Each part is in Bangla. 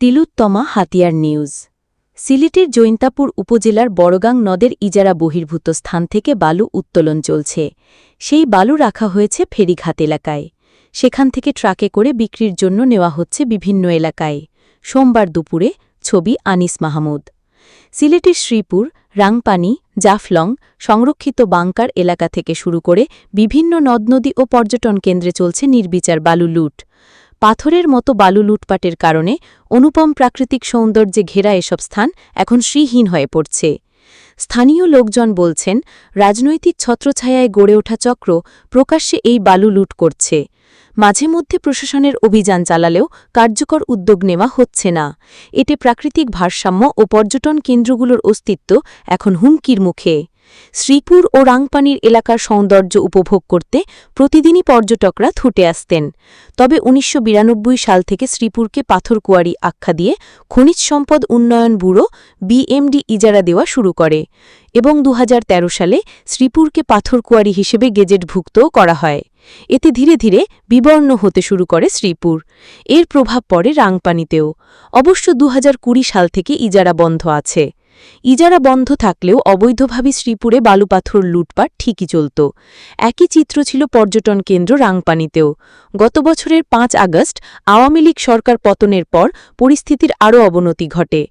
তিলুত্তমা হাতিয়ার নিউজ। সিলেটের জৈন্তাপুর উপজেলার বড়গাং নদের ইজারা বহির্ভূত স্থান থেকে বালু উত্তোলন চলছে। সেই বালু রাখা হয়েছে ফেরিঘাট এলাকায়। সেখান থেকে ট্রাকে করে বিক্রির জন্য নেওয়া হচ্ছে বিভিন্ন এলাকায়। সোমবার দুপুরে, ছবি আনিস মাহমুদ। সিলেটের শ্রীপুর, রাংপানি, জাফলং সংরক্ষিত বাংকার এলাকা থেকে শুরু করে বিভিন্ন নদনদী ও পর্যটন কেন্দ্রে চলছে নির্বিচার বালু লুট। পাথরের মতো বালু লুটপাটের কারণে অনুপম প্রাকৃতিক সৌন্দর্যে ঘেরা এসব স্থান এখন শ্রীহীন হয়ে পড়ছে। স্থানীয় লোকজন বলছেন, রাজনৈতিক ছত্রছায়ায় গড়ে ওঠা চক্র প্রকাশ্যে এই বালু লুট করছে। মাঝে মধ্যে প্রশাসনের অভিযান চালালেও কার্যকর উদ্যোগ নেওয়া হচ্ছে না। এতে প্রাকৃতিক ভারসাম্য ও পর্যটন কেন্দ্রগুলোর অস্তিত্ব এখন হুমকির মুখে। শ্রীপুর ও রাংপানির এলাকার সৌন্দর্য উপভোগ করতে প্রতিদিনই পর্যটকরা ছুটে আসতেন। তবে উনিশশো বিরানব্বই সাল থেকে শ্রীপুরকে পাথরকুয়ারি আখ্যা দিয়ে খনিজ সম্পদ উন্নয়ন ব্যুরো বিএমডি ইজারা দেওয়া শুরু করে এবং দুহাজার তেরো সালে শ্রীপুরকে পাথরকুয়ারি হিসেবে গেজেটভুক্তও করা হয়। এতে ধীরে ধীরে বিবর্ণ হতে শুরু করে শ্রীপুর। এর প্রভাব পড়ে রাংপানিতেও। অবশ্য দু হাজার কুড়ি সাল থেকে ইজারা বন্ধ আছে। ইজারা বন্ধ থাকলেও অবৈধভাবে শ্রীপুরে বালুপাথর লুটপাট ঠিকই চলত। একই চিত্র ছিল পর্যটন কেন্দ্র রাংপানিতেও। গত বছরের পাঁচ আগস্ট আওয়ামী লীগ সরকার পতনের পর পরিস্থিতির আরও অবনতি ঘটে।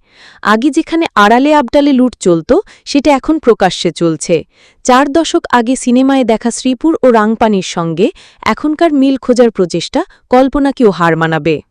আগে যেখানে আড়ালে আবডালে লুট চলত, সেটা এখন প্রকাশ্যে চলছে। চার দশক আগে সিনেমায় দেখা শ্রীপুর ও রাংপানির সঙ্গে এখনকার মিল খোঁজার প্রচেষ্টা কল্পনাকেও হার মানাবে।